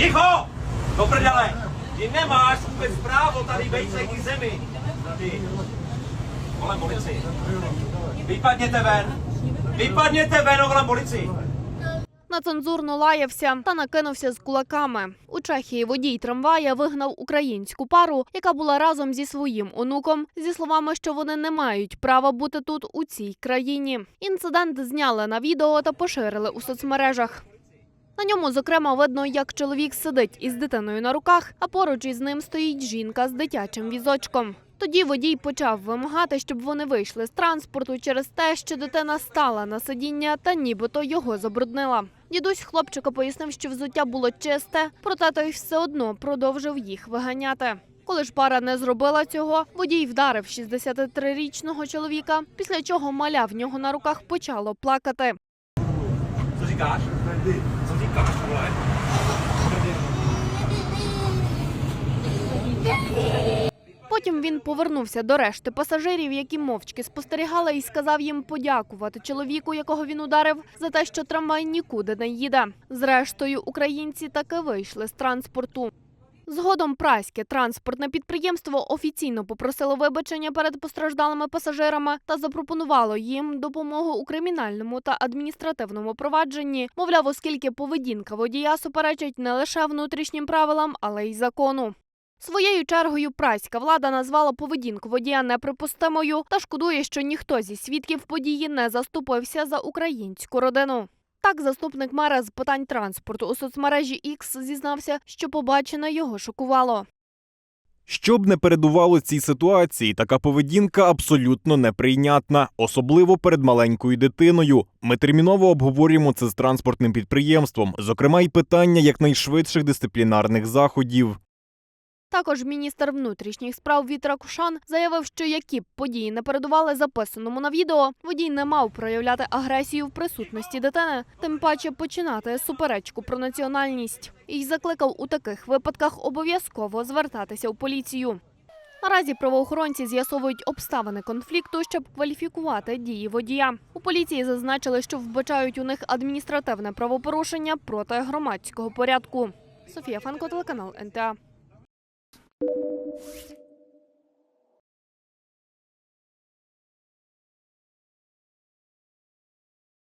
Ticho! Do prdele! Ty nemáš vůbec právo tady být v zemi. Ty. Vole policii. Vypadněte ven! Vypadněte ven, vole policii! Нецензурно лаявся та накинувся з кулаками. У Чехії водій трамвая вигнав українську пару, яка була разом зі своїм онуком, зі словами, що вони не мають права бути тут у цій країні. Інцидент зняли на відео та поширили у соцмережах. На ньому, зокрема, видно, як чоловік сидить із дитиною на руках, а поруч із ним стоїть жінка з дитячим візочком. Тоді водій почав вимагати, щоб вони вийшли з транспорту через те, що дитина стала на сидіння та нібито його забруднила. Дідусь хлопчика пояснив, що взуття було чисте, проте той все одно продовжив їх виганяти. Коли ж пара не зробила цього, водій вдарив 63-річного чоловіка, після чого маля в нього на руках почало плакати. Потім він повернувся до решти пасажирів, які мовчки спостерігали, і сказав їм подякувати чоловіку, якого він ударив, за те, що трамвай нікуди не їде. Зрештою, українці таки вийшли з транспорту. Згодом праське транспортне підприємство офіційно попросило вибачення перед постраждалими пасажирами та запропонувало їм допомогу у кримінальному та адміністративному провадженні. Мовляв, оскільки поведінка водія суперечить не лише внутрішнім правилам, але й закону. Своєю чергою праська влада назвала поведінку водія неприпустимою та шкодує, що ніхто зі свідків події не заступився за українську родину. Так, заступник мера з питань транспорту у соцмережі X зізнався, що побачене його шокувало. Щоб не передувало цій ситуації, така поведінка абсолютно неприйнятна, особливо перед маленькою дитиною. Ми терміново обговорюємо це з транспортним підприємством, зокрема й питання якнайшвидших дисциплінарних заходів. Також міністр внутрішніх справ Вітра Кушан заявив, що які б події не передували записаному на відео, водій не мав проявляти агресію в присутності дитини, тим паче починати суперечку про національність. І закликав у таких випадках обов'язково звертатися в поліцію. Наразі правоохоронці з'ясовують обставини конфлікту, щоб кваліфікувати дії водія. У поліції зазначили, що вбачають у них адміністративне правопорушення проти громадського порядку. Софія Фанко, телеканал НТА. you